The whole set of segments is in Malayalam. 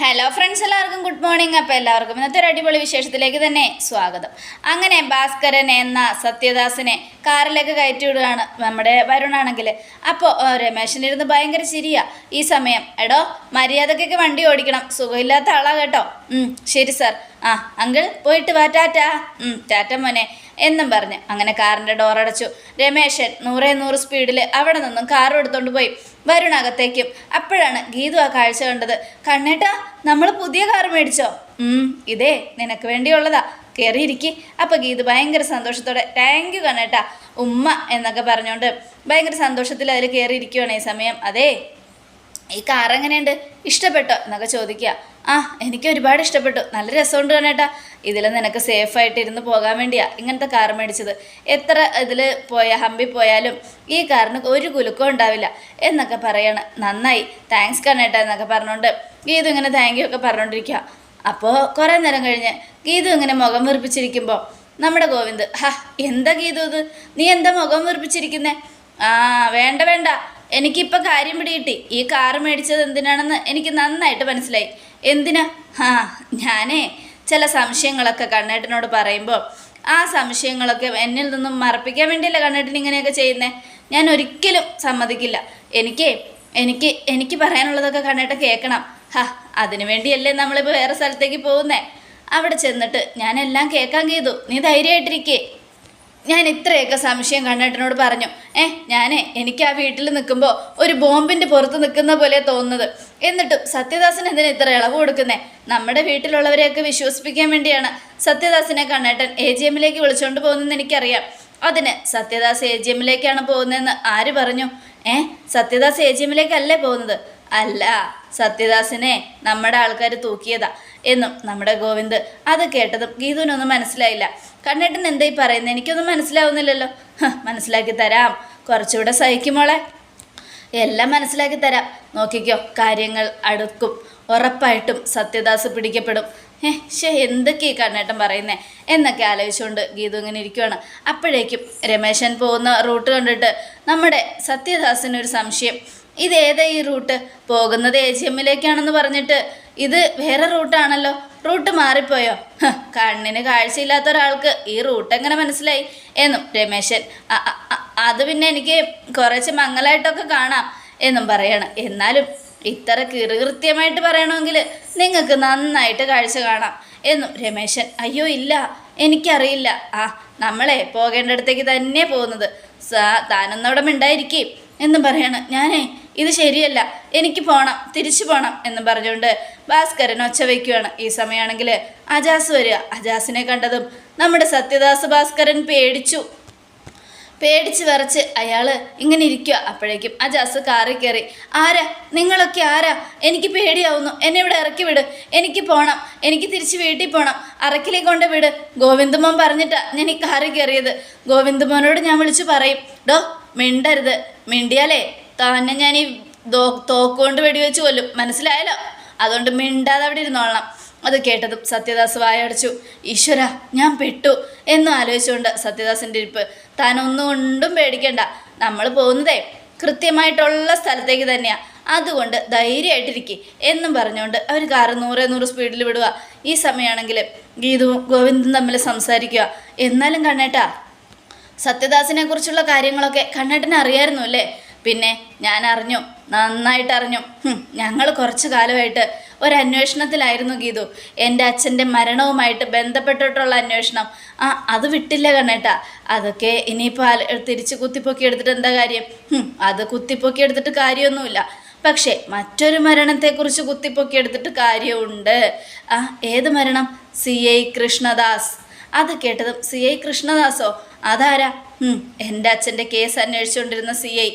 ഹലോ ഫ്രണ്ട്സ് എല്ലാവർക്കും ഗുഡ് മോർണിംഗ് അപ്പോൾ എല്ലാവർക്കും ഇന്നത്തെ ഒരു അടിപൊളി വിശേഷത്തിലേക്ക് തന്നെ സ്വാഗതം. അങ്ങനെ ഭാസ്കരൻ എന്ന സത്യദാസിനെ കാറിലേക്ക് കയറ്റി വിടുകയാണ് നമ്മുടെ വരുണാണെങ്കിൽ. അപ്പോൾ രമേശനിരുന്ന് ഭയങ്കര ചിരിയാ. ഈ സമയം എടോ മര്യാദക്കൊക്കെ വണ്ടി ഓടിക്കണം. സുഖമില്ലാത്ത ആളാ കേട്ടോ. ശരി സർ ആ അങ്കിൾ പോയിട്ട് വാ ടാറ്റ. ടാറ്റ മോനെ എന്നും പറഞ്ഞ്. അങ്ങനെ കാറിന്റെ ഡോറടച്ചു രമേശൻ നൂറേ നൂറ് സ്പീഡിൽ അവിടെ നിന്നും കാർ എടുത്തുകൊണ്ട് പോയി. വരുണകത്തേക്കും. അപ്പോഴാണ് ഗീതു ആ കാഴ്ച കണ്ടത്. കണ്ണേട്ടാ നമ്മൾ പുതിയ കാർ മേടിച്ചോ? ഇതേ നിനക്ക് വേണ്ടിയുള്ളതാ. കയറിയിരിക്കി അപ്പോൾ ഗീതു ഭയങ്കര സന്തോഷത്തോടെ താങ്ക് യു കണ്ണേട്ടാ. ഉമ്മ എന്നൊക്കെ പറഞ്ഞുകൊണ്ട് ഭയങ്കര സന്തോഷത്തിൽ അതിൽ കയറിയിരിക്കുവാണ് ഈ സമയം. അതേ ഈ കാർ എങ്ങനെയുണ്ട്? ഇഷ്ടപ്പെട്ടോ? എന്നൊക്കെ ചോദിക്കുക. ആ എനിക്ക് ഒരുപാട് ഇഷ്ടപ്പെട്ടു. നല്ല രസമുണ്ട് കണേട്ടാ ഇതിൽ നിനക്ക് സേഫായിട്ട് ഇരുന്ന് പോകാൻ വേണ്ടിയാ ഇങ്ങനത്തെ കാർ മേടിച്ചത്. എത്ര ഇതിൽ പോയ ഹമ്പി പോയാലും ഈ കാറിന് ഒരു കുലുക്കം ഉണ്ടാവില്ല എന്നൊക്കെ പറയണം. നന്നായി. താങ്ക്സ് കണ്ണേട്ടാ എന്നൊക്കെ പറഞ്ഞുകൊണ്ട് ഗീതു ഇങ്ങനെ താങ്ക് യു ഒക്കെ പറഞ്ഞുകൊണ്ടിരിക്കുക അപ്പോൾ കുറേ നേരം കഴിഞ്ഞ് ഗീതു ഇങ്ങനെ മുഖം വീർപ്പിച്ചിരിക്കുമ്പോൾ നമ്മുടെ ഗോവിന്ദ് ഹാ എന്താ ഗീതു ഇത്? നീ എന്താ മുഖം വീർപ്പിച്ചിരിക്കുന്നേ? ആ വേണ്ട വേണ്ട. എനിക്കിപ്പോൾ കാര്യം പിടികിട്ടി. ഈ കാറ് മേടിച്ചത് എന്തിനാണെന്ന് എനിക്ക് നന്നായിട്ട് മനസ്സിലായി. എന്തിനാ? ആ ഞാനേ ചില സംശയങ്ങളൊക്കെ കണ്ണേട്ടനോട് പറയുമ്പോൾ ആ സംശയങ്ങളൊക്കെ എന്നിൽ നിന്നും മറപ്പിക്കാൻ വേണ്ടിയല്ല കണ്ണേട്ടൻ ഇങ്ങനെയൊക്കെ ചെയ്യുന്നത് ഞാൻ ഒരിക്കലും സമ്മതിക്കില്ല. എനിക്ക് എനിക്ക് എനിക്ക് പറയാനുള്ളതൊക്കെ കണ്ണേട്ടൻ കേൾക്കണം. ഹാ അതിനു വേണ്ടിയല്ലേ നമ്മളിപ്പോൾ വേറെ സ്ഥലത്തേക്ക് പോകുന്നേ? അവിടെ ചെന്നിട്ട് ഞാനെല്ലാം കേൾക്കാൻ ചെയ്തു. നീ ധൈര്യമായിട്ടിരിക്കേ. ഞാൻ ഇത്രയൊക്കെ സംശയം കണ്ണേട്ടനോട് പറഞ്ഞു. ഏ ഞാനേ എനിക്ക് ആ വീട്ടിൽ നിൽക്കുമ്പോൾ ഒരു ബോംബിന്റെ പുറത്ത് നിൽക്കുന്ന പോലെ തോന്നുന്നത്. എന്നിട്ടും സത്യദാസൻ എന്തിനാ ഇത്ര ഇളവ് കൊടുക്കുന്നേ? നമ്മുടെ വീട്ടിലുള്ളവരെയൊക്കെ വിശ്വസിപ്പിക്കാൻ വേണ്ടിയാണ് സത്യദാസിനെ കണ്ണേട്ടൻ എ ജി എമ്മിലേക്ക് വിളിച്ചുകൊണ്ട് പോകുന്നതെന്ന് എനിക്കറിയാം. അതിന് സത്യദാസ് എ ജി എമ്മിലേക്കാണ് പോകുന്നതെന്ന് ആര് പറഞ്ഞു? ഏ സത്യദാസ് എ ജി എമ്മിലേക്കല്ലേ പോകുന്നത്? അല്ല സത്യദാസിനെ നമ്മുടെ ആൾക്കാർ തൂക്കിയതാ എന്നും നമ്മുടെ ഗോവിന്ദ് അത് കേട്ടതും ഗീതുവിനൊന്നും മനസ്സിലായില്ല. കണ്ണേട്ടൻ എന്തായി പറയുന്നത് എനിക്കൊന്നും മനസ്സിലാവുന്നില്ലല്ലോ. മനസ്സിലാക്കി തരാം. കുറച്ചുകൂടെ സഹിക്കുമോളെ എല്ലാം മനസ്സിലാക്കി തരാം. നോക്കിക്കോ കാര്യങ്ങൾ അടുക്കും. ഉറപ്പായിട്ടും സത്യദാസ് പിടിക്കപ്പെടും. ഏ ശേ എന്തൊക്കെയാ കണ്ണേട്ടൻ പറയുന്നേ? എന്നൊക്കെ ആലോചിച്ചുകൊണ്ട് ഗീതു ഇങ്ങനെ ഇരിക്കുവാണ്. അപ്പോഴേക്കും രമേശൻ പോകുന്ന റൂട്ട് കണ്ടിട്ട് നമ്മുടെ സത്യദാസിനൊരു സംശയം. ഇത് ഇതേതാ ഈ റൂട്ട്? പോകുന്നത് എ ജി എമ്മിലേക്കാണെന്ന് പറഞ്ഞിട്ട് ഇത് വേറെ റൂട്ടാണല്ലോ. റൂട്ട് മാറിപ്പോയോ? കണ്ണിന് കാഴ്ചയില്ലാത്ത ഒരാൾക്ക് ഈ റൂട്ട് എങ്ങനെ മനസ്സിലായി? എന്നും രമേശൻ "അ- അ- അ- അത് പിന്നെ എനിക്ക് കുറച്ച് മങ്ങലായിട്ടൊക്കെ കാണാം എന്നും പറയണം. എന്നാലും ഇത്ര കൃത്യമായിട്ട് പറയണമെങ്കിൽ നിങ്ങൾക്ക് നന്നായിട്ട് കാഴ്ച കാണാം എന്നു രമേശൻ അയ്യോ ഇല്ല എനിക്കറിയില്ല. ആ നമ്മളെ പോകേണ്ടടുത്തേക്ക് തന്നെ പോകുന്നത്. സാ താനൊന്നവിടെ മിണ്ടായിരിക്കും എന്നും പറയണം. ഞാനേ ഇത് ശരിയല്ല. എനിക്ക് പോണം തിരിച്ചു പോണം എന്നും പറഞ്ഞുകൊണ്ട് ഭാസ്കരൻ ഒച്ച വയ്ക്കുകയാണ് ഈ സമയമാണെങ്കിൽ അജാസ് വരിക. അജാസിനെ കണ്ടതും നമ്മുടെ സത്യദാസ് ഭാസ്കരൻ പേടിച്ചു. പേടിച്ച് വിറച്ച് അയാൾ ഇങ്ങനെ ഇരിക്കുക അപ്പോഴേക്കും ആ അജാസ് കാറി കയറി ആരാ? നിങ്ങളൊക്കെ ആരാ? എനിക്ക് പേടിയാവുന്നു. എന്നെ ഇവിടെ ഇറക്കി വിട്. എനിക്ക് പോകണം എനിക്ക് തിരിച്ച് വീട്ടിൽ പോകണം അറക്കിലേക്ക് കൊണ്ട് വിട്. ഗോവിന്ദമോൻ പറഞ്ഞിട്ടാ ഞാൻ ഈ കാറി കയറിയത്. ഗോവിന്ദമോനോട് ഞാൻ വിളിച്ച് പറയും ഡോ മിണ്ടരുത്. മിണ്ടിയാലേ തന്നെ ഞാൻ ഈ തോക്കുകൊണ്ട് വെടിവെച്ച് കൊല്ലും. മനസ്സിലായല്ലോ? അതുകൊണ്ട് മിണ്ടാതെ അവിടെ ഇരുന്നോളണം. അത് കേട്ടതും സത്യദാസ് വായടച്ചു ഈശ്വര ഞാൻ പെട്ടു എന്ന് ആലോചിച്ചുകൊണ്ട് സത്യദാസിന്റെ ഇരിപ്പ് ഒന്നും പേടിക്കണ്ട. നമ്മൾ പോകുന്നതേ കൃത്യമായിട്ടുള്ള സ്ഥലത്തേക്ക് തന്നെയാണ് അതുകൊണ്ട് ധൈര്യമായിട്ടിരിക്കുക എന്നും പറഞ്ഞുകൊണ്ട് അവർ കാറ് നൂറ് നൂറ് സ്പീഡിൽ വിടുക. ഈ സമയമാണെങ്കിൽ ഗീതു ഗോവിന്ദും തമ്മിൽ സംസാരിക്കുക. എന്നാലും കണ്ണേട്ടാ സത്യദാസിനെ കുറിച്ചുള്ള കാര്യങ്ങളൊക്കെ കണ്ണേട്ടന് അറിയായിരുന്നു അല്ലേ? പിന്നെ ഞാൻ അറിഞ്ഞു നന്നായിട്ട് അറിഞ്ഞു ഞങ്ങൾ കുറച്ച് കാലമായിട്ട് ഒരു അന്വേഷണത്തിലായിരുന്നു ഗീതു. എന്റെ അച്ഛന്റെ മരണവുമായിട്ട് ബന്ധപ്പെട്ടിട്ടുള്ള അന്വേഷണം. ആ അത് വിട്ടില്ല കണ്ണേട്ടാ. അതൊക്കെ ഇനിയിപ്പോൾ തിരിച്ച് കുത്തിപ്പൊക്കി എടുത്തിട്ട് എന്താ കാര്യം? അത് കുത്തിപ്പൊക്കി എടുത്തിട്ട് കാര്യമൊന്നുമില്ല. പക്ഷേ മറ്റൊരു മരണത്തെക്കുറിച്ച് കുത്തിപ്പൊക്കി എടുത്തിട്ട് കാര്യമുണ്ട്. ആ ഏത് മരണം? C I Krishnadas. അത് കേട്ടതും സി ഐ കൃഷ്ണദാസോ? അതാരാ? എന്റെ അച്ഛന്റെ കേസ് അന്വേഷിച്ചുകൊണ്ടിരുന്ന സി ഐ.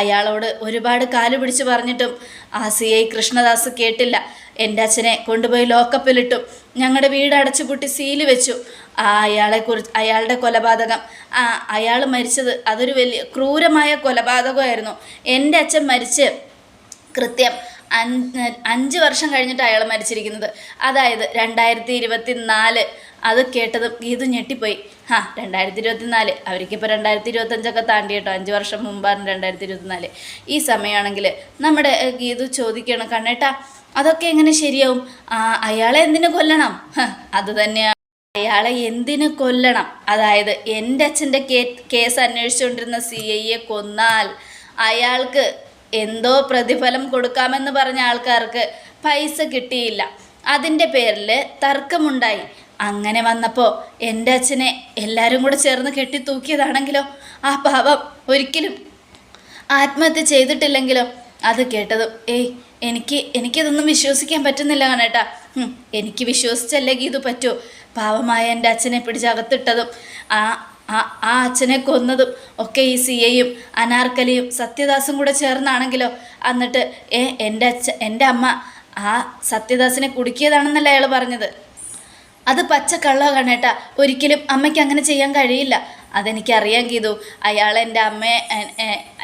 അയാളോട് ഒരുപാട് കാൽ പിടിച്ച് പറഞ്ഞിട്ടും ആ സി ഐ കൃഷ്ണദാസ് കേട്ടില്ല. എന്റെ അച്ഛനെ കൊണ്ടുപോയി ലോക്കപ്പിലിട്ടു. ഞങ്ങളുടെ വീട് അടച്ചു അടച്ചുപൂട്ടി സീൽ വെച്ചു. ആ അയാളെ കുറിച്ച് അയാളുടെ കൊലപാതകം. ആ അയാൾ മരിച്ചത് അതൊരു വലിയ ക്രൂരമായ കൊലപാതകമായിരുന്നു. എന്റെ അച്ഛൻ മരിച്ച് കൃത്യം അഞ്ച് വർഷം കഴിഞ്ഞിട്ട് അയാൾ മരിച്ചിരിക്കുന്നത്. അതായത് രണ്ടായിരത്തി ഇരുപത്തി നാല് അത് കേട്ടതും ഗീതു ഞെട്ടിപ്പോയി. ഹാ രണ്ടായിരത്തി ഇരുപത്തി നാല് അവർക്കിപ്പോൾ രണ്ടായിരത്തി ഇരുപത്തഞ്ചൊക്കെ താണ്ടി കേട്ടോ. അഞ്ച് വർഷം മുമ്പാണ് രണ്ടായിരത്തി ഇരുപത്തി നാല് ഈ സമയമാണെങ്കിൽ നമ്മുടെ ഗീതു ചോദിക്കണം കണ്ണേട്ടാ അതൊക്കെ എങ്ങനെ ശരിയാവും? അയാളെ എന്തിനു കൊല്ലണം? അത് തന്നെയാണ് അയാളെ എന്തിനു കൊല്ലണം? അതായത് എന്റെ അച്ഛന്റെ കേസ് അന്വേഷിച്ചുകൊണ്ടിരുന്ന സി ഐയെ കൊന്നാൽ അയാൾക്ക് എന്തോ പ്രതിഫലം കൊടുക്കാമെന്ന് പറഞ്ഞ ആൾക്കാർക്ക് പൈസ കിട്ടിയില്ല. അതിന്റെ പേരിൽ തർക്കമുണ്ടായി. അങ്ങനെ വന്നപ്പോൾ എന്റെ അച്ഛനെ എല്ലാവരും കൂടെ ചേർന്ന് കെട്ടിത്തൂക്കിയതാണെങ്കിലോ ആ പാവം ഒരിക്കലും. ആത്മഹത്യ ചെയ്തിട്ടില്ലെങ്കിലോ? അത് കേട്ടതും ഏയ് എനിക്ക് എനിക്കിതൊന്നും വിശ്വസിക്കാൻ പറ്റുന്നില്ല കാണേട്ടാ. എനിക്ക് വിശ്വസിച്ചല്ലെങ്കിൽ ഇത് പറ്റൂ. പാവമായ എന്റെ അച്ഛനെ പിടിച്ചകത്തിട്ടതും ആ ആ ആ അച്ഛനെ കൊന്നതും ഒക്കെ ഈ സി എയും അനാർക്കലിയും സത്യദാസും കൂടെ ചേർന്നാണെങ്കിലോ? എന്നിട്ട് ഏ എന്റെ അച്ഛ എന്റെ അമ്മ ആ സത്യദാസിനെ കുടുക്കിയതാണെന്നല്ല അയാൾ പറഞ്ഞത്? അത് പച്ച കള്ളോ കണ്ണേട്ട. ഒരിക്കലും അമ്മയ്ക്ക് അങ്ങനെ ചെയ്യാൻ കഴിയില്ല. അതെനിക്കറിയാം ഗീതു അയാൾ എന്റെ അമ്മയെ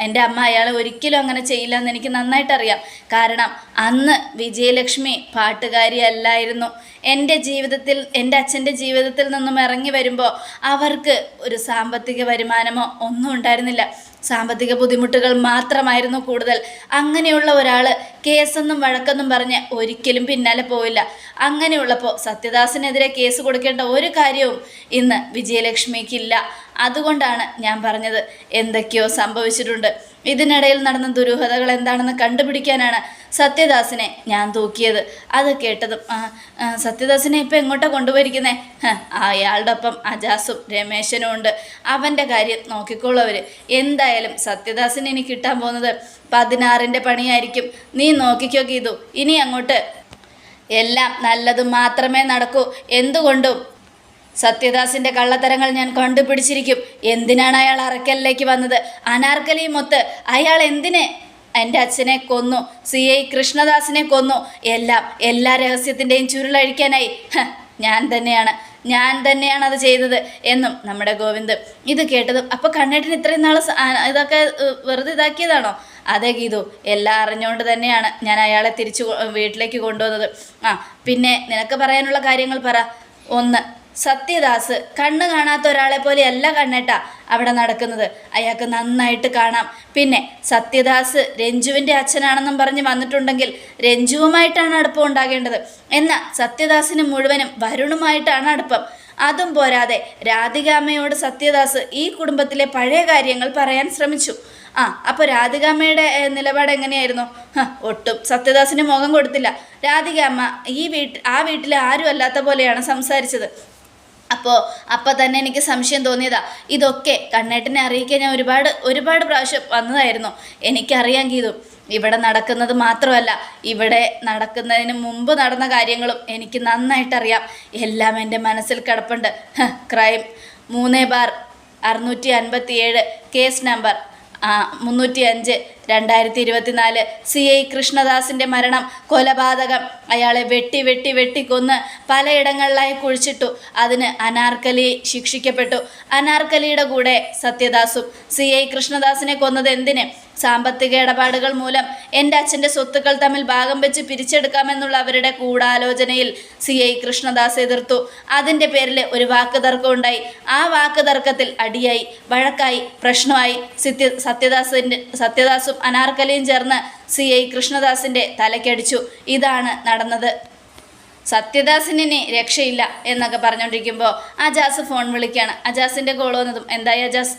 എന്റെ അമ്മ അയാളെ ഒരിക്കലും അങ്ങനെ ചെയ്യില്ല എന്ന് എനിക്ക് നന്നായിട്ടറിയാം. കാരണം അന്ന് വിജയലക്ഷ്മി പാട്ടുകാരി അല്ലായിരുന്നു എന്റെ ജീവിതത്തിൽ എന്റെ അച്ഛന്റെ ജീവിതത്തിൽ നിന്നും ഇറങ്ങി വരുമ്പോൾ അവർക്ക് ഒരു സാമ്പത്തിക വരുമാനമോ ഒന്നും ഉണ്ടായിരുന്നില്ല. സാമ്പത്തിക ബുദ്ധിമുട്ടുകൾ മാത്രമായിരുന്നു കൂടുതൽ. അങ്ങനെയുള്ള ഒരാൾ കേസെന്നും വഴക്കെന്നും പറഞ്ഞ് ഒരിക്കലും പിന്നാലെ പോയില്ല അങ്ങനെയുള്ളപ്പോൾ സത്യദാസിനെതിരെ കേസ് കൊടുക്കേണ്ട ഒരു കാര്യവും ഇന്ന് വിജയലക്ഷ്മിക്കില്ല. അതുകൊണ്ടാണ് ഞാൻ പറഞ്ഞത് എന്തൊക്കെയോ സംഭവിച്ചിട്ടുണ്ട്. ഇതിനിടയിൽ നടന്ന ദുരൂഹതകൾ എന്താണെന്ന് കണ്ടുപിടിക്കാനാണ് സത്യദാസിനെ ഞാൻ തൂക്കിയത്. അത് കേട്ടതും സത്യദാസിനെ ഇപ്പം എങ്ങോട്ടാ കൊണ്ടുപോയിരിക്കുന്നേ? ഹ, അയാളുടെ ഒപ്പം അജാസും രമേശനും ഉണ്ട്. അവന്റെ കാര്യം നോക്കിക്കോളവർ എന്തായാലും സത്യദാസിന് ഇനി കിട്ടാൻ പോകുന്നത് പതിനാറിന്റെ പണിയായിരിക്കും. നീ നോക്കിക്കോ ഇനി അങ്ങോട്ട് എല്ലാം നല്ലത് മാത്രമേ നടക്കൂ. എന്തുകൊണ്ടും സത്യദാസിന്റെ കള്ളത്തരങ്ങൾ ഞാൻ കണ്ടുപിടിച്ചിരിക്കും. എന്തിനാണ് അയാൾ അറക്കലിലേക്ക് വന്നത്? അനാർക്കലി മൊത്ത് അയാൾ എന്തിന്? എന്റെ അച്ഛനെ കൊന്നു. സി. ഐ. കൃഷ്ണദാസിനെ കൊന്നു. എല്ലാം എല്ലാ രഹസ്യത്തിന്റെയും ചുരുളഴിക്കാനായി. ഞാൻ തന്നെയാണ്. ഞാൻ തന്നെയാണ് അത് ചെയ്തത് എന്നും നമ്മുടെ ഗോവിന്ദ് ഇത് കേട്ടതും അപ്പോൾ കണ്ണേട്ടൻ ഇത്രയും നാൾ ഇതൊക്കെ വെറുതെ ഇതാക്കിയതാണോ? അതെ ഗീതു. എല്ലാം അറിഞ്ഞുകൊണ്ട് തന്നെയാണ് ഞാൻ അയാളെ തിരിച്ചു വീട്ടിലേക്ക് കൊണ്ടുവന്നത്. ആ പിന്നെ നിനക്ക് പറയാനുള്ള കാര്യങ്ങൾ പറ. ഒന്ന് സത്യദാസ് കണ്ണ് കാണാത്ത ഒരാളെ പോലെയല്ല കണ്ണേട്ട അവിടെ നടക്കുന്നത്. അയാൾക്ക് നന്നായിട്ട് കാണാം. പിന്നെ സത്യദാസ് രഞ്ജുവിന്റെ അച്ഛനാണെന്നും പറഞ്ഞ് വന്നിട്ടുണ്ടെങ്കിൽ രഞ്ജുവുമായിട്ടാണ് അടുപ്പം ഉണ്ടാകേണ്ടത്. എന്നാൽ സത്യദാസിന് മുഴുവനും വരുണുമായിട്ടാണ് അടുപ്പം. അതും പോരാതെ രാധികാമ്മയോട് സത്യദാസ് ഈ കുടുംബത്തിലെ പഴയ കാര്യങ്ങൾ പറയാൻ ശ്രമിച്ചു. ആ അപ്പോൾ രാധികാമ്മയുടെ നിലപാട് എങ്ങനെയായിരുന്നു? ഒട്ടും സത്യദാസിന് മുഖം കൊടുത്തില്ല. രാധികാമ്മ ഈ വീട്ടിൽ ആ വീട്ടിലെ ആരും അല്ലാത്ത പോലെയാണ് സംസാരിച്ചത്. അപ്പോൾ അപ്പം തന്നെ എനിക്ക് സംശയം തോന്നിയതാ. ഇതൊക്കെ കണ്ണേട്ടനെ അറിയിക്കാൻ ഞാൻ ഒരുപാട് ഒരുപാട് പ്രാവശ്യം വന്നതായിരുന്നു. എനിക്കറിയാൻ ഗീതു ഇവിടെ നടക്കുന്നത് മാത്രമല്ല ഇവിടെ നടക്കുന്നതിന് മുമ്പ് നടന്ന കാര്യങ്ങളും എനിക്ക് നന്നായിട്ടറിയാം. എല്ലാം എന്റെ മനസ്സിൽ കിടപ്പുണ്ട്. ക്രൈം. മൂന്ന് ബാർ അറുന്നൂറ്റി അൻപത്തി ഏഴ് കേസ് നമ്പർ. മുന്നൂറ്റി അഞ്ച് രണ്ടായിരത്തി ഇരുപത്തിനാല് സി ഐ കൃഷ്ണദാസിന്റെ മരണം കൊലപാതകം. അയാളെ വെട്ടി വെട്ടി വെട്ടിക്കൊന്ന് പലയിടങ്ങളിലായി കുഴിച്ചിട്ടു. അതിന് അനാർക്കലി ശിക്ഷിക്കപ്പെട്ടു. അനാർക്കലിയുടെ കൂടെ സത്യദാസും. സി ഐ കൃഷ്ണദാസിനെ കൊന്നത് എന്തിന്? സാമ്പത്തിക ഇടപാടുകൾ മൂലം എന്റെ അച്ഛന്റെ സ്വത്തുക്കൾ തമ്മിൽ ഭാഗം വെച്ച് പിരിച്ചെടുക്കാമെന്നുള്ള അവരുടെ കൂടാലോചനയിൽ സി ഐ കൃഷ്ണദാസ് എതിർത്തു. അതിന്റെ പേരിൽ ഒരു വാക്ക് തർക്കം ഉണ്ടായി. ആ വാക്ക് തർക്കത്തിൽ അടിയായി വഴക്കായി പ്രശ്നമായി സത്യ സത്യദാസിന്റെ സത്യദാസും അനാർക്കലിയും ചേർന്ന് സി ഐ കൃഷ്ണദാസിന്റെ തലക്കടിച്ചു ഇതാണ് നടന്നത്. സത്യദാസിന് രക്ഷയില്ല എന്നൊക്കെ പറഞ്ഞുകൊണ്ടിരിക്കുമ്പോൾ അജാസ് ഫോൺ വിളിക്കുകയാണ് അജാസിന്റെ കോൾ വന്നതും എന്തായി അജാസ്?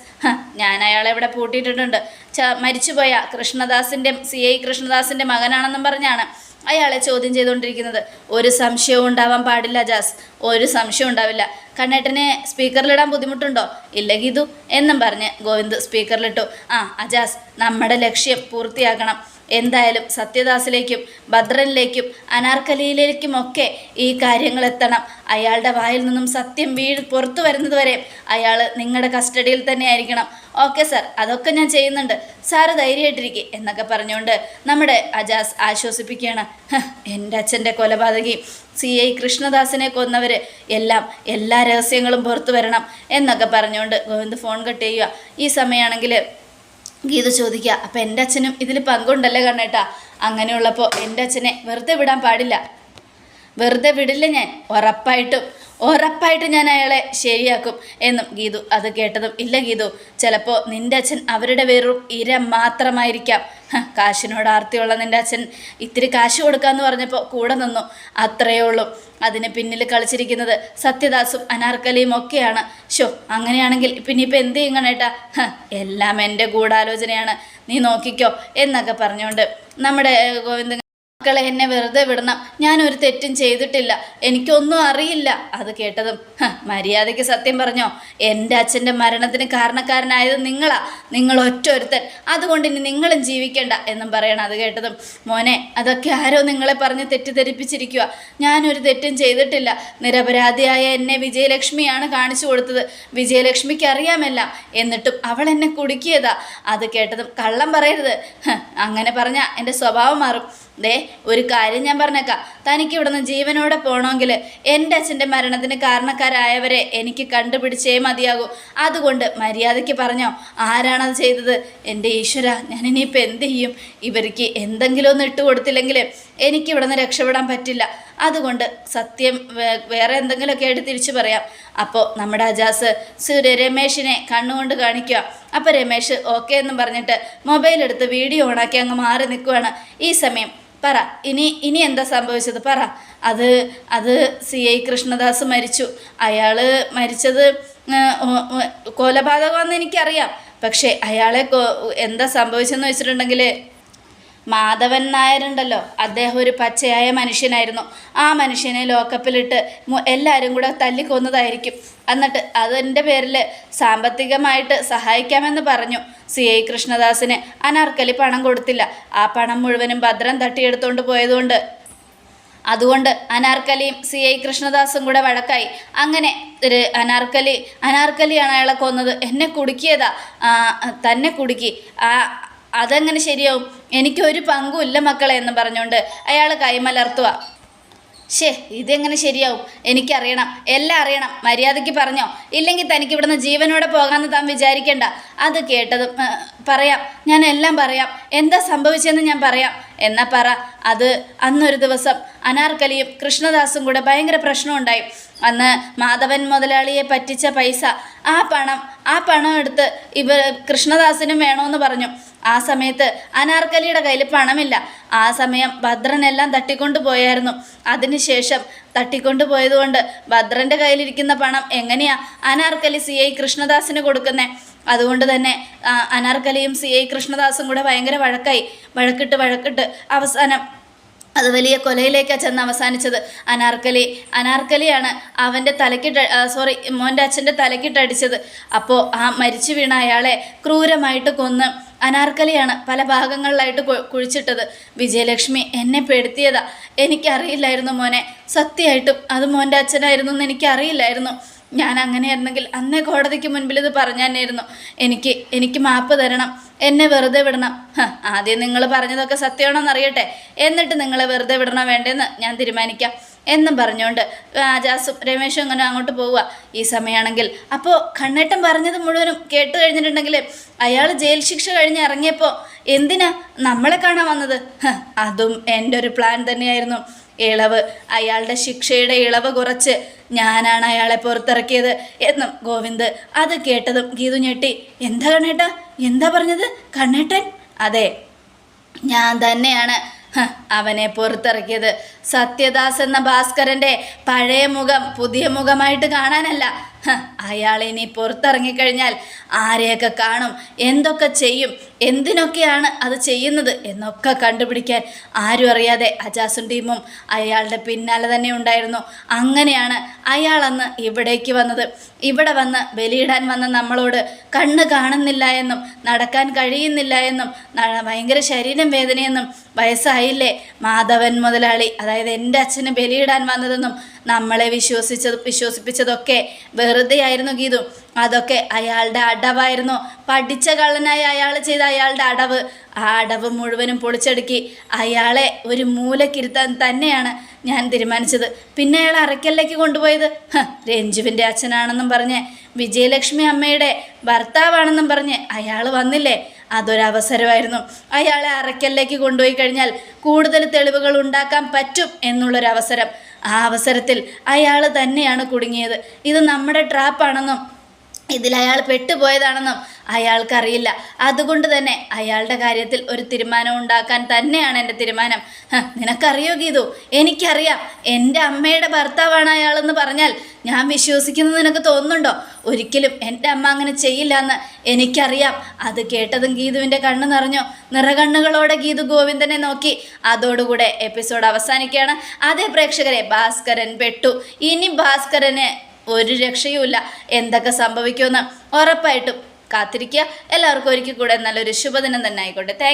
ഞാൻ അയാളെ ഇവിടെ പൂട്ടിയിട്ടിട്ടുണ്ട്. ച മരിച്ചുപോയ കൃഷ്ണദാസിന്റെ സി ഐ കൃഷ്ണദാസിന്റെ മകനാണെന്നും പറഞ്ഞാണ് അയാളെ ചോദ്യം ചെയ്തുകൊണ്ടിരിക്കുന്നത് ഒരു സംശയവും ഉണ്ടാവാൻ പാടില്ല അജാസ്. ഒരു സംശയവും ഉണ്ടാവില്ല. കണ്ണേട്ടനെ സ്പീക്കറിലിടാൻ ബുദ്ധിമുട്ടുണ്ടോ? ഇല്ല ഗീതു. എന്നും പറഞ്ഞ് ഗോവിന്ദ് സ്പീക്കറിലിട്ടു. ആ അജാസ് നമ്മുടെ ലക്ഷ്യം പൂർത്തിയാക്കണം എന്തായാലും സത്യദാസിലേക്കും ഭദ്രനിലേക്കും അനാർക്കലിയിലേക്കുമൊക്കെ ഈ കാര്യങ്ങൾ എത്തണം അയാളുടെ വായിൽ നിന്നും സത്യം വീഴ് പുറത്തു വരുന്നത് വരെ അയാൾ നിങ്ങളുടെ കസ്റ്റഡിയിൽ തന്നെ ആയിരിക്കണം ഓക്കെ സാർ. അതൊക്കെ ഞാൻ ചെയ്യുന്നുണ്ട്. സാറ് ധൈര്യമായിട്ടിരിക്കെ എന്നൊക്കെ പറഞ്ഞുകൊണ്ട് നമ്മുടെ അജാസ് ആശ്വസിപ്പിക്കുകയാണ്. എന്റെ അച്ഛന്റെ കൊലപാതകി. സി ഐ കൃഷ്ണദാസിനെ കൊന്നവർ എല്ലാം എല്ലാ രഹസ്യങ്ങളും പുറത്തു വരണം എന്നൊക്കെ പറഞ്ഞുകൊണ്ട് ഗോവിന്ദ് ഫോൺ കട്ട് ചെയ്യുക ഈ സമയമാണെങ്കിൽ ഗീത ചോദിക്കുക അപ്പം എന്റെ അച്ഛനും ഇതിൽ പങ്കുണ്ടല്ലേ കണ്ണേട്ടാ? അങ്ങനെയുള്ളപ്പോൾ എന്റെ അച്ഛനെ വെറുതെ വിടാൻ പാടില്ല. വെറുതെ വിടില്ല ഞാൻ ഉറപ്പായിട്ടും. ഉറപ്പായിട്ട് ഞാൻ അയാളെ ശരിയാക്കും എന്നും ഗീതു അത് കേട്ടതും ഇല്ല ഗീതു. ചിലപ്പോൾ നിന്റെ അച്ഛൻ അവരുടെ വെറും ഇര മാത്രമായിരിക്കാം. കാശിനോട് ആർത്തിയുള്ള നിന്റെ അച്ഛൻ ഇത്തിരി കാശ് കൊടുക്കാന്ന് പറഞ്ഞപ്പോൾ കൂടെ നിന്നു. അത്രയേ ഉള്ളൂ. അതിന് പിന്നിൽ കളിച്ചിരിക്കുന്നത് സത്യദാസും അനാർക്കലിയും ഒക്കെയാണ്. ഷോ അങ്ങനെയാണെങ്കിൽ പിന്നെ ഇപ്പം എന്ത് ചെയ്യണേട്ടാ എല്ലാം എന്റെ ഗൂഢാലോചനയാണ്. നീ നോക്കിക്കോ എന്നൊക്കെ പറഞ്ഞുകൊണ്ട് നമ്മുടെ ഗോവിന്ദ ഗോവിന്ദൻ മക്കളെ എന്നെ വെറുതെ വിടണം. ഞാൻ ഒരു തെറ്റും ചെയ്തിട്ടില്ല. എനിക്കൊന്നും അറിയില്ല. അത് കേട്ടതും മര്യാദയ്ക്ക് സത്യം പറഞ്ഞോ? എന്റെ അച്ഛന്റെ മരണത്തിന് കാരണക്കാരനായത് നിങ്ങളാ. നിങ്ങൾ ഒറ്റൊരുത്തൻ. അതുകൊണ്ട് ഇനി നിങ്ങളും ജീവിക്കേണ്ട എന്നും പറയണം. അത് കേട്ടതും മോനെ അതൊക്കെ ആരോ നിങ്ങളെ പറഞ്ഞ് തെറ്റിദ്ധരിപ്പിച്ചിരിക്കുക ഞാനൊരു തെറ്റും ചെയ്തിട്ടില്ല. നിരപരാധിയായ എന്നെ വിജയലക്ഷ്മിയാണ് കാണിച്ചു കൊടുത്തത്. വിജയലക്ഷ്മിക്ക് അറിയാമല്ല. എന്നിട്ടും അവൾ എന്നെ കുടുക്കിയതാ. അത് കേട്ടതും കള്ളം പറയരുത്. അങ്ങനെ പറഞ്ഞാൽ എന്റെ സ്വഭാവം മാറും. ദേ ഒരു കാര്യം ഞാൻ പറഞ്ഞേക്കാം. തനിക്ക് ഇവിടുന്ന് ജീവനോടെ പോകണമെങ്കിൽ എന്റെ അച്ഛന്റെ മരണത്തിന് കാരണക്കാരായവരെ എനിക്ക് കണ്ടുപിടിച്ചേ മതിയാകൂ. അതുകൊണ്ട് മര്യാദയ്ക്ക് പറഞ്ഞോ ആരാണത് ചെയ്തത്? എന്റെ ഈശ്വര ഞാൻ ഇനിയിപ്പോൾ എന്ത് ചെയ്യും? ഇവർക്ക് എന്തെങ്കിലും ഒന്ന് ഇട്ട് കൊടുത്തില്ലെങ്കിൽ എനിക്ക് ഇവിടുന്ന് രക്ഷപ്പെടാൻ പറ്റില്ല. അതുകൊണ്ട് സത്യം വേറെ എന്തെങ്കിലുമൊക്കെ ആയിട്ട് തിരിച്ചു പറയാം. അപ്പോൾ നമ്മുടെ അജാസ് സൂര്യ രമേഷിനെ കണ്ണുകൊണ്ട് കാണിക്കുക. അപ്പോൾ രമേശ് ഓക്കെ എന്ന് പറഞ്ഞിട്ട് മൊബൈൽ എടുത്ത് വീഡിയോ ഓണാക്കി അങ്ങ് മാറി നിൽക്കുകയാണ് ഈ സമയം പറ. ഇനി ഇനി എന്താ സംഭവിച്ചത്? പറ. അത് അത് സി ഐ കൃഷ്ണദാസ് മരിച്ചു. അയാൾ മരിച്ചത് കൊലപാതകമാണെന്ന് എനിക്കറിയാം. പക്ഷേ അയാളെ എന്താ സംഭവിച്ചെന്ന് വെച്ചിട്ടുണ്ടെങ്കിൽ മാധവൻ നായരുണ്ടല്ലോ. അദ്ദേഹം ഒരു പച്ചയായ മനുഷ്യനായിരുന്നു. ആ മനുഷ്യനെ ലോക്കപ്പിലിട്ട് എല്ലാവരും കൂടെ തല്ലിക്കൊന്നതായിരിക്കും. എന്നിട്ട് അതിന്റെ പേരിൽ സാമ്പത്തികമായിട്ട് സഹായിക്കാമെന്ന് പറഞ്ഞു. സി ഐ കൃഷ്ണദാസിന് അനാർക്കലി പണം കൊടുത്തില്ല. ആ പണം മുഴുവനും ഭദ്രം തട്ടിയെടുത്തുകൊണ്ട് പോയതുകൊണ്ട്. അതുകൊണ്ട് അനാർക്കലിയും സി ഐ കൃഷ്ണദാസും കൂടെ വഴക്കായി. അങ്ങനെ ഒരു അനാർക്കലി അനാർക്കലിയാണ് അയാളെ കൊന്നത്. എന്നെ കുടുക്കിയതാ. തന്നെ കുടുക്കി. ആ അതെങ്ങനെ ശരിയാവും. എനിക്കൊരു പങ്കും ഇല്ല മക്കളെ എന്ന് പറഞ്ഞുകൊണ്ട് അയാൾ കൈമലർത്തുക. ഷേ ഇതെങ്ങനെ ശരിയാവും? എനിക്കറിയണം. എല്ലാം അറിയണം. മര്യാദയ്ക്ക് പറഞ്ഞോ? ഇല്ലെങ്കിൽ തനിക്ക് ഇവിടുന്ന് ജീവനോടെ പോകാമെന്ന് താൻ വിചാരിക്കേണ്ട. അത് കേട്ടതും പറയാം. ഞാൻ എല്ലാം പറയാം. എന്താ സംഭവിച്ചതെന്ന് ഞാൻ പറയാം. എന്നാ പറ. അത് അന്നൊരു ദിവസം അനാർക്കലിയും കൃഷ്ണദാസും കൂടെ ഭയങ്കര പ്രശ്നമുണ്ടായി. അന്ന് മാധവൻ മുതലാളിയെ പറ്റിച്ച പൈസ. ആ പണം ആ പണം എടുത്ത് ഇവ കൃഷ്ണദാസിനും വേണമെന്ന് പറഞ്ഞു. ആ സമയത്ത് അനാർക്കലിയുടെ കയ്യിൽ പണമില്ല. ആ സമയം ഭദ്രനെല്ലാം തട്ടിക്കൊണ്ടു പോയായിരുന്നു. അതിനുശേഷം തട്ടിക്കൊണ്ടു പോയതുകൊണ്ട് ഭദ്രന്റെ കയ്യിലിരിക്കുന്ന പണം എങ്ങനെയാ അനാർക്കലി സി ഐ കൃഷ്ണദാസിന് കൊടുക്കുന്നേ? അതുകൊണ്ട് തന്നെ അനാർക്കലിയും സി ഐ കൃഷ്ണദാസും കൂടെ ഭയങ്കര വഴക്കായി. വഴക്കിട്ട് വഴക്കിട്ട് അവസാനം അത് വലിയ കൊലയിലേക്കാണ് ചെന്ന് അവസാനിച്ചത്. അനാർക്കലി അനാർക്കലിയാണ് അവന്റെ തലക്കിട്ട് സോറി മോന്റെ അച്ഛന്റെ തലക്കിട്ടടിച്ചത് അപ്പോൾ ആ മരിച്ചു വീണ അയാളെ ക്രൂരമായിട്ട് കൊന്ന് അനാർക്കലിയാണ് പല ഭാഗങ്ങളിലായിട്ട് കുഴിച്ചിട്ടത്. വിജയലക്ഷ്മി എന്നെ പെടുത്തിയതാ. എനിക്കറിയില്ലായിരുന്നു മോനെ. സത്യമായിട്ടും അത് മോന്റെ അച്ഛനായിരുന്നു എന്ന് എനിക്കറിയില്ലായിരുന്നു. ഞാൻ അങ്ങനെയായിരുന്നെങ്കിൽ അന്നേ കോടതിക്ക് മുൻപിൽ ഇത് പറഞ്ഞായിരുന്നു എനിക്ക് എനിക്ക് മാപ്പ് തരണം. എന്നെ വെറുതെ വിടണം. ആദ്യം നിങ്ങൾ പറഞ്ഞതൊക്കെ സത്യമാണോന്ന് അറിയട്ടെ എന്നിട്ട് നിങ്ങളെ വെറുതെ വിടണോ വേണ്ടെന്ന് ഞാൻ തീരുമാനിക്കാം. എന്നും പറഞ്ഞുകൊണ്ട് ആജാസും രമേശും അങ്ങനെ അങ്ങോട്ട് പോവുക. ഈ സമയമാണെങ്കിൽ അപ്പോൾ കണ്ണേട്ടൻ പറഞ്ഞത് മുഴുവനും കേട്ട് കഴിഞ്ഞിട്ടുണ്ടെങ്കിൽ അയാൾ ജയിൽ ശിക്ഷ കഴിഞ്ഞ് ഇറങ്ങിയപ്പോൾ എന്തിനാ നമ്മളെ കാണാൻ വന്നത്? അതും എന്റെ ഒരു പ്ലാൻ തന്നെയായിരുന്നു. ഇളവ് അയാളുടെ ശിക്ഷയുടെ ഇളവ് കുറച്ച് ഞാനാണ് അയാളെ പുറത്തിറക്കിയത് എന്നും ഗോവിന്ദ് അത് കേട്ടതും ഗീതു ഞെട്ടി. എന്താ കണ്ണേട്ടാ? എന്താ പറഞ്ഞത്? കണ്ണേട്ടൻ? അതെ ഞാൻ തന്നെയാണ് അവനെ പുറത്തിറക്കിയത് സത്യദാസ് എന്ന ഭാസ്കരന്റെ പഴയ മുഖം പുതിയ മുഖമായിട്ട് കാണാനല്ല. അയാൾ ഇനി പുറത്തിറങ്ങിക്കഴിഞ്ഞാൽ ആരെയൊക്കെ കാണും? എന്തൊക്കെ ചെയ്യും? എന്തിനൊക്കെയാണ് അത് ചെയ്യുന്നത്? എന്നൊക്കെ കണ്ടുപിടിക്കാൻ ആരും അറിയാതെ അജാസും ടീമും അയാളുടെ പിന്നാലെ തന്നെ ഉണ്ടായിരുന്നു. അങ്ങനെയാണ് അയാൾ അന്ന് ഇവിടേക്ക് വന്നത്. ഇവിടെ വന്ന് ബലിയിടാൻ വന്ന നമ്മളോട് കണ്ണ് കാണുന്നില്ല എന്നും നടക്കാൻ കഴിയുന്നില്ല എന്നും ഭയങ്കര ശരീരം വേദനയെന്നും വയസ്സായില്ലേ? മാധവൻ മുതലാളി അതായത് എന്റെ അച്ഛന് ബലിയിടാൻ വന്നതെന്നും നമ്മളെ വിശ്വസിച്ചത് വിശ്വസിപ്പിച്ചതൊക്കെ വെറുതെ ആയിരുന്നു ഗീതു. അതൊക്കെ അയാളുടെ അടവായിരുന്നു. പഠിച്ച കള്ളനായി അയാൾ ചെയ്ത അയാളുടെ അടവ്. ആ അടവ് മുഴുവനും പൊളിച്ചടുക്കി. അയാളെ ഒരു മൂലക്കിരുത്താൻ തന്നെയാണ് ഞാൻ തീരുമാനിച്ചത്. പിന്നെ അയാൾ അറയ്ക്കലിലേക്ക് കൊണ്ടുപോയത്? രഞ്ജുവിന്റെ അച്ഛനാണെന്നും പറഞ്ഞ് വിജയലക്ഷ്മി അമ്മയുടെ ഭർത്താവാണെന്നും പറഞ്ഞ് അയാൾ വന്നില്ലേ? അതൊരവസരമായിരുന്നു. അയാളെ അറയ്ക്കലിലേക്ക് കൊണ്ടുപോയി കഴിഞ്ഞാൽ കൂടുതൽ തെളിവുകൾ ഉണ്ടാക്കാൻ പറ്റും എന്നുള്ളൊരവസരം. ആ അവസരത്തിൽ അയാൾ തന്നെയാണ് കുടുങ്ങിയത്. ഇത് നമ്മുടെ ട്രാപ്പാണെന്നും ഇതിൽ അയാൾ പെട്ടുപോയതാണെന്നും അയാൾക്കറിയില്ല. അതുകൊണ്ട് തന്നെ അയാളുടെ കാര്യത്തിൽ ഒരു തീരുമാനം ഉണ്ടാക്കാൻ തന്നെയാണ് എന്റെ തീരുമാനം. നിനക്കറിയോ ഗീതു? എനിക്കറിയാം. എന്റെ അമ്മയുടെ ഭർത്താവാണ് അയാളെന്ന് പറഞ്ഞാൽ ഞാൻ വിശ്വസിക്കുന്നത് നിനക്ക് തോന്നുന്നുണ്ടോ? ഒരിക്കലും എന്റെ അമ്മ അങ്ങനെ ചെയ്യില്ല എന്ന് എനിക്കറിയാം. അത് കേട്ടതും ഗീതുവിന്റെ കണ്ണ് നിറഞ്ഞു. നിറകണ്ണുകളോടെ ഗീതു ഗോവിന്ദനെ നോക്കി. അതോടുകൂടെ എപ്പിസോഡ് അവസാനിക്കുകയാണ്. അതേ പ്രേക്ഷകരെ ഭാസ്കരൻ പെട്ടു. ഇനി ഭാസ്കരന് ഒരു രക്ഷയുമില്ല. എന്തൊക്കെ സംഭവിക്കുമെന്ന് ഉറപ്പായിട്ടും കാത്തിരിക്കുക. എല്ലാവർക്കും ഒരിക്കൽ കൂടെ നല്ലൊരു ശുഭദിനം തന്നെ ആയിക്കോട്ടെ. താങ്ക്